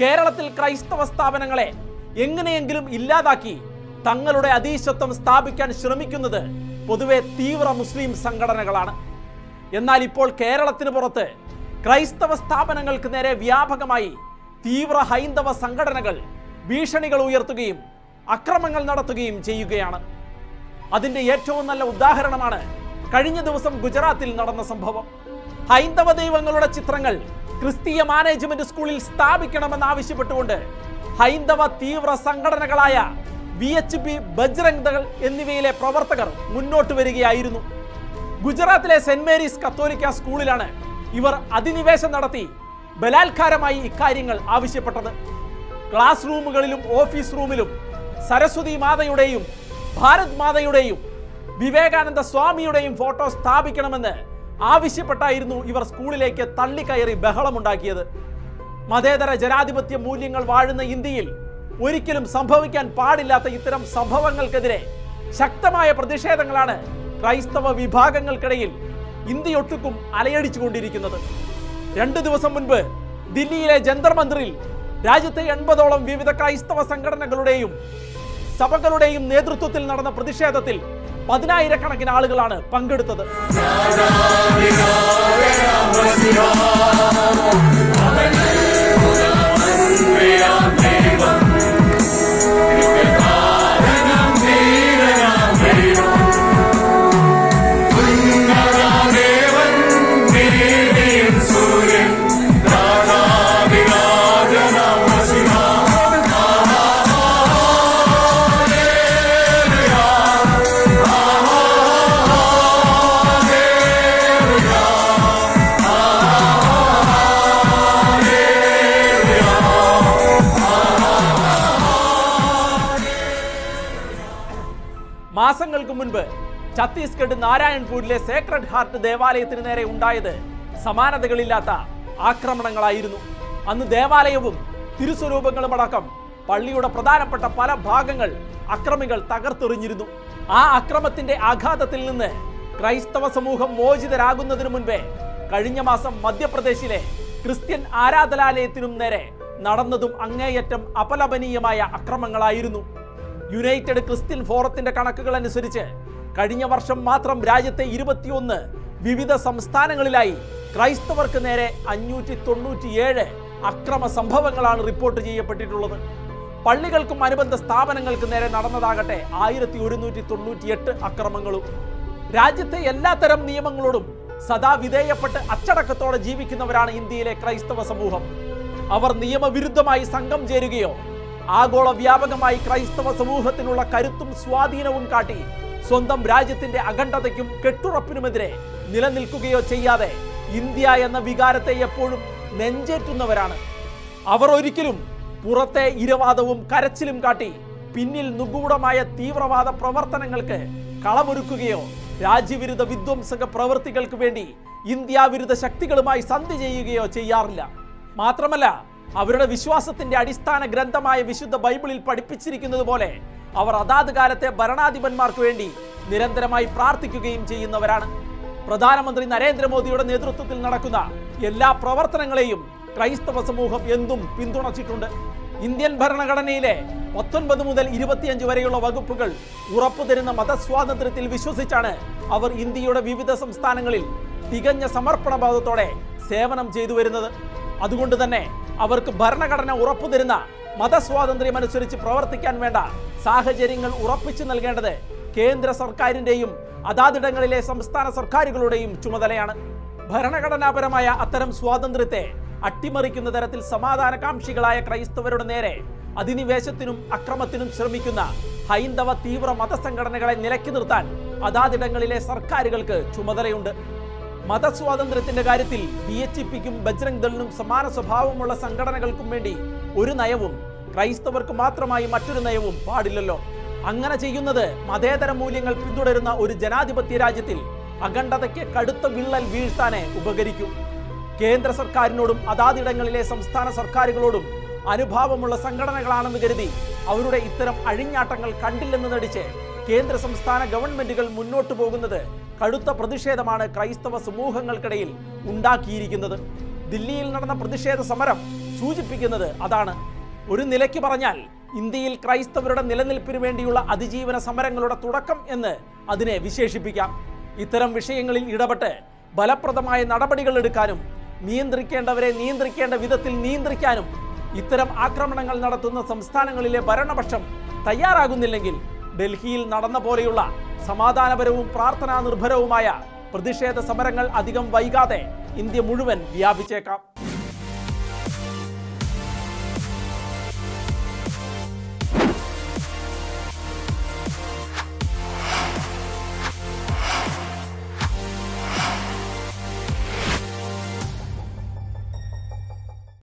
കേരളത്തിൽ ക്രൈസ്തവ സ്ഥാപനങ്ങളെ എങ്ങനെയെങ്കിലും ഇല്ലാതാക്കി തങ്ങളുടെ അതീശത്വം സ്ഥാപിക്കാൻ ശ്രമിക്കുന്നത് പൊതുവെ തീവ്ര മുസ്ലിം സംഘടനകളാണ്. എന്നാൽ ഇപ്പോൾ കേരളത്തിന് പുറത്ത് ക്രൈസ്തവ സ്ഥാപനങ്ങൾക്ക് നേരെ വ്യാപകമായി തീവ്ര ഹൈന്ദവ സംഘടനകൾ ഭീഷണികൾ ഉയർത്തുകയും അക്രമങ്ങൾ നടത്തുകയും ചെയ്യുകയാണ്. അതിന്റെ ഏറ്റവും നല്ല ഉദാഹരണമാണ് കഴിഞ്ഞ ദിവസം ഗുജറാത്തിൽ നടന്ന സംഭവം. ഹൈന്ദവ ദൈവങ്ങളുടെ ചിത്രങ്ങൾ ക്രിസ്തീയ മാനേജ്മെന്റ് സ്കൂളിൽ സ്ഥാപിക്കണമെന്ന് ആവശ്യപ്പെട്ടുകൊണ്ട് ഹൈന്ദവ തീവ്ര സംഘടനകളായ V H P Bajrang Dal എന്നിവയിലെ പ്രവർത്തകർ മുന്നോട്ട് വരികയായിരുന്നു. ഗുജറാത്തിലെ സെന്റ് മേരീസ് കത്തോലിക്ക സ്കൂളിലാണ് ഇവർ അധിനിവേശം നടത്തി ബലാത്കാരമായി ഇക്കാര്യങ്ങൾ ആവശ്യപ്പെട്ടത്. ക്ലാസ് റൂമുകളിലും ഓഫീസ് റൂമിലും സരസ്വതി മാതയുടെയും ഭാരത് മാതയുടെയും വിവേകാനന്ദ സ്വാമിയുടെയും ഫോട്ടോ സ്ഥാപിക്കണമെന്ന് ആവശ്യപ്പെട്ടായിരുന്നു ഇവർ സ്കൂളിലേക്ക് തള്ളിക്കയറി ബഹളമുണ്ടാക്കിയത്. മതേതര ജനാധിപത്യ മൂല്യങ്ങൾ വാഴുന്ന ഇന്ത്യയിൽ ഒരിക്കലും സംഭവിക്കാൻ പാടില്ലാത്ത ഇത്തരം സംഭവങ്ങൾക്കെതിരെ ശക്തമായ പ്രതിഷേധങ്ങളാണ് ക്രൈസ്തവ വിഭാഗങ്ങൾക്കിടയിൽ ഇന്ത്യയൊട്ടുക്കും അലയടിച്ചുകൊണ്ടിരിക്കുന്നത്. രണ്ടു ദിവസം മുൻപ് ദില്ലിയിലെ ജന്തർ രാജ്യത്തെ എൺപതോളം വിവിധ ക്രൈസ്തവ സംഘടനകളുടെയും സഭകളുടെയും നേതൃത്വത്തിൽ നടന്ന പ്രതിഷേധത്തിൽ പതിനായിരക്കണക്കിന് ആളുകളാണ് പങ്കെടുത്തത്. മാസങ്ങൾക്ക് മുൻപ് ഛത്തീസ്ഗഡ് നാരായൺപൂരിലെ സേക്രഡ് ഹാർട്ട് ദേവാലയത്തിന് നേരെ ഉണ്ടായത് സമാനതകളില്ലാത്ത ആക്രമണങ്ങളായിരുന്നു. അന്ന് ദേവാലയവും തിരുസ്വരൂപങ്ങളും അടക്കം പള്ളിയുടെ പ്രധാനപ്പെട്ട പല ഭാഗങ്ങൾ അക്രമികൾ തകർത്തെറിഞ്ഞിരുന്നു. ആ അക്രമത്തിന്റെ ആഘാതത്തിൽ നിന്ന് ക്രൈസ്തവ സമൂഹം മോചിതരാകുന്നതിനു മുൻപേ കഴിഞ്ഞ മാസം മധ്യപ്രദേശിലെ ക്രിസ്ത്യൻ ആരാധനാലയത്തിനും നേരെ നടന്നതും അങ്ങേയറ്റം അപലപനീയമായ അക്രമങ്ങളായിരുന്നു. യുണൈറ്റഡ് ക്രിസ്ത്യൻ ഫോറത്തിന്റെ കണക്കുകൾ അനുസരിച്ച് കഴിഞ്ഞ വർഷം മാത്രം രാജ്യത്തെ ഇരുപത്തിയൊന്ന് വിവിധ സംസ്ഥാനങ്ങളിലായി ക്രൈസ്തവർക്ക് നേരെ അഞ്ഞൂറ്റി തൊണ്ണൂറ്റിയേഴ് അക്രമ സംഭവങ്ങളാണ് റിപ്പോർട്ട് ചെയ്യപ്പെട്ടിട്ടുള്ളത്. പള്ളികൾക്കും അനുബന്ധ സ്ഥാപനങ്ങൾക്ക് നേരെ നടന്നതാകട്ടെ ആയിരത്തി ഒരുന്നൂറ്റി തൊണ്ണൂറ്റിയെട്ട് അക്രമങ്ങളും. രാജ്യത്തെ എല്ലാത്തരം നിയമങ്ങളോടും സദാ വിധേയപ്പെട്ട് അച്ചടക്കത്തോടെ ജീവിക്കുന്നവരാണ് ഇന്ത്യയിലെ ക്രൈസ്തവ സമൂഹം. അവർ നിയമവിരുദ്ധമായി സംഘം ചേരുകയോ ആഗോള വ്യാപകമായി ക്രൈസ്തവ സമൂഹത്തിനുള്ള കരുത്തും സ്വാധീനവും കാട്ടി സ്വന്തം രാജ്യത്തിന്റെ അഖണ്ഡതയ്ക്കും കെട്ടുറപ്പിനുമെതിരെ നിലനിൽക്കുകയോ ചെയ്യാതെ ഇന്ത്യ എന്ന വികാരത്തെ എപ്പോഴും നെഞ്ചേറ്റുന്നവരാണ്. അവർ ഒരിക്കലും പുറത്തെ ഇരവാദവും കരച്ചിലും കാട്ടി പിന്നിൽ നിഗൂഢമായ തീവ്രവാദ പ്രവർത്തനങ്ങൾക്ക് കളമൊരുക്കുകയോ രാജ്യവിരുദ്ധ വിധ്വംസക പ്രവൃത്തികൾക്ക് വേണ്ടി ഇന്ത്യാവിരുദ്ധ ശക്തികളുമായി സന്ധി ചെയ്യുകയോ ചെയ്യാറില്ല. മാത്രമല്ല അവരുടെ വിശ്വാസത്തിന്റെ അടിസ്ഥാന ഗ്രന്ഥമായ വിശുദ്ധ ബൈബിളിൽ പഠിപ്പിച്ചിരിക്കുന്നത് പോലെ അവർ അതാത് കാലത്തെ ഭരണാധിപന്മാർക്ക് വേണ്ടി നിരന്തരമായി പ്രാർത്ഥിക്കുകയും ചെയ്യുന്നവരാണ്. പ്രധാനമന്ത്രി നരേന്ദ്രമോദിയുടെ നേതൃത്വത്തിൽ നടക്കുന്ന എല്ലാ പ്രവർത്തനങ്ങളെയും ക്രൈസ്തവ സമൂഹം എന്തും പിന്തുണച്ചിട്ടുണ്ട്. ഇന്ത്യൻ ഭരണഘടനയിലെ പത്തൊൻപത് മുതൽ ഇരുപത്തിയഞ്ച് വരെയുള്ള വകുപ്പുകൾ ഉറപ്പു തരുന്ന മതസ്വാതന്ത്ര്യത്തിൽ വിശ്വസിച്ചാണ് അവർ ഇന്ത്യയുടെ വിവിധ സംസ്ഥാനങ്ങളിൽ തികഞ്ഞ സമർപ്പണബോധത്തോടെ സേവനം ചെയ്തു വരുന്നത്. അതുകൊണ്ട് തന്നെ അവർക്ക് ഭരണഘടന ഉറപ്പു തരുന്ന മതസ്വാതന്ത്ര്യം അനുസരിച്ച് പ്രവർത്തിക്കാൻ വേണ്ട സാഹചര്യങ്ങൾ ഉറപ്പിച്ചു നൽകേണ്ടത് കേന്ദ്ര സർക്കാരിന്റെയും അതാതിടങ്ങളിലെ സംസ്ഥാന സർക്കാരുകളുടെയും ചുമതലയാണ്. ഭരണഘടനാപരമായ അത്തരം സ്വാതന്ത്ര്യത്തെ അട്ടിമറിക്കുന്ന തരത്തിൽ സമാധാനകാംക്ഷികളായ ക്രൈസ്തവരുടെ നേരെ അധിനിവേശത്തിനും അക്രമത്തിനും ശ്രമിക്കുന്ന ഹൈന്ദവ തീവ്ര മതസംഘടനകളെ നിലക്കി നിർത്താൻ അതാതിടങ്ങളിലെ സർക്കാരുകൾക്ക് ചുമതലയുണ്ട്. മതസ്വാതന്ത്ര്യത്തിന്റെ കാര്യത്തിൽ ബി എച്ച് പിക്കും ബജ്രംഗ് ദളിനും സമാന സ്വഭാവമുള്ള സംഘടനകൾക്കും വേണ്ടി ഒരു നയവും ക്രൈസ്തവർക്ക് മാത്രമായി മറ്റൊരു നയവും പാടില്ലല്ലോ. അങ്ങനെ ചെയ്യുന്നത് മതേതര മൂല്യങ്ങൾ പിന്തുടരുന്ന ഒരു ജനാധിപത്യ രാജ്യത്തിൽ അഖണ്ഡതയ്ക്ക് കടുത്ത വിള്ളൽ വീഴ്ത്താനെ ഉപകരിക്കും. കേന്ദ്ര സർക്കാരിനോടും അതാതിടങ്ങളിലെ സംസ്ഥാന സർക്കാരുകളോടും അനുഭാവമുള്ള സംഘടനകളാണെന്ന് കരുതി അവരുടെ ഇത്തരം അഴിഞ്ഞാട്ടങ്ങൾ കണ്ടില്ലെന്ന് നടിച്ച് കേന്ദ്ര സംസ്ഥാന ഗവൺമെന്റുകൾ മുന്നോട്ടു പോകുന്നത് കടുത്ത പ്രതിഷേധമാണ് ക്രൈസ്തവ സമൂഹങ്ങൾക്കിടയിൽ ഉണ്ടാക്കിയിരിക്കുന്നത്. ദില്ലിയിൽ നടന്ന പ്രതിഷേധ സമരം സൂചിപ്പിക്കുന്നത് അതാണ്. ഒരു നിലയ്ക്ക് പറഞ്ഞാൽ ഇന്ത്യയിൽ ക്രൈസ്തവരുടെ നിലനിൽപ്പിനു വേണ്ടിയുള്ള അതിജീവന സമരങ്ങളുടെ തുടക്കം എന്ന് അതിനെ വിശേഷിപ്പിക്കാം. ഇത്തരം വിഷയങ്ങളിൽ ഇടപെട്ട് ഫലപ്രദമായ നടപടികൾ എടുക്കാനും നിയന്ത്രിക്കേണ്ടവരെ നിയന്ത്രിക്കേണ്ട വിധത്തിൽ നിയന്ത്രിക്കാനും ഇത്തരം ആക്രമണങ്ങൾ നടത്തുന്ന സംസ്ഥാനങ്ങളിലെ ഭരണപക്ഷം തയ്യാറാകുന്നില്ലെങ്കിൽ ഡൽഹിയിൽ നടന്ന പോലെയുള്ള സമാധാനപരവും പ്രാർത്ഥനാ നിർഭരവുമായ പ്രതിഷേധ സമരങ്ങൾ അധികം വൈകാതെ ഇന്ത്യ മുഴുവൻ വ്യാപിച്ചേക്കാം.